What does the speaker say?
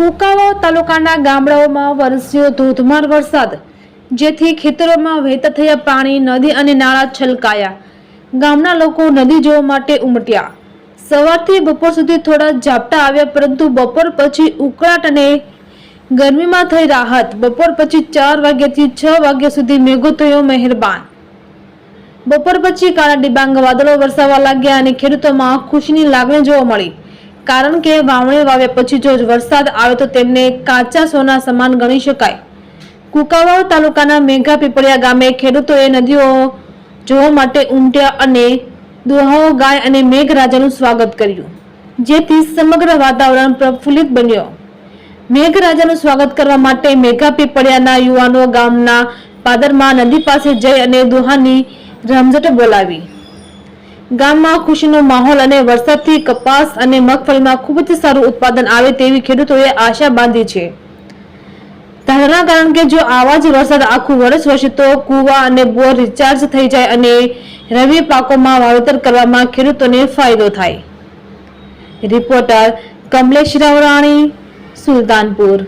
તાલુકાના ગામડાઓમાં વરસ્યો ધોધમાર વરસાદ, જેથી ખેતરોમાં વહેતા થયા પાણી, નદી અને નાળા છલકાયા. ગામના લોકો નદી જોવા માટે ઉમટ્યા. સવારથી બપોર સુધી થોડા ઝાપટા આવ્યા, પરંતુ બપોર પછી ઉકળાટ અને ગરમીમાં થઈ રાહત. બપોર પછી ચાર વાગ્યાથી છ વાગ્યા સુધી મેઘો થયો મહેરબાન. બપોર પછી કાળા ડિબાંગ વાદળો વરસાવા લાગ્યા અને ખેડૂતોમાં ખુશીની લાગણી જોવા મળી. કારણ કે વાવણી વાવ્યા પછી જો વરસાદ આવે તો તેમને કાચા સોના સમાન ગણી શકાય. કુકાવાવ તાલુકાના મેઘા પીપળિયા ગામે ખેડૂતોએ નદીઓ જોવા માટે ઉમટ્યા અને દુહાઓ ગાય અને મેઘરાજાનું સ્વાગત કર્યું, જેથી સમગ્ર વાતાવરણ પ્રફુલ્લિત બન્યો. મેઘરાજાનું સ્વાગત કરવા માટે મેઘા પીપળિયાના યુવાનો ગામના પાદરમાં નદી પાસે જઈ અને દુહાની રમઝટ બોલાવી. ગામમાં ખુશીનો માહોલ અને વરસાદથી કપાસ અને મગફળીમાં ખૂબ જ સારું ઉત્પાદન આવે તેવી ખેડૂતોએ આશા બાંધી છે. ધારણા કારણ કે જો આવા જ વરસાદ આખું વર્ષ વર્ષે તો કુવા અને બોર રિચાર્જ થઈ જાય અને રવિ પાકોમાં વાવેતર કરવામાં ખેડૂતોને ફાયદો થાય. રિપોર્ટર કમલેશ રાવરાણી, સુલતાનપુર.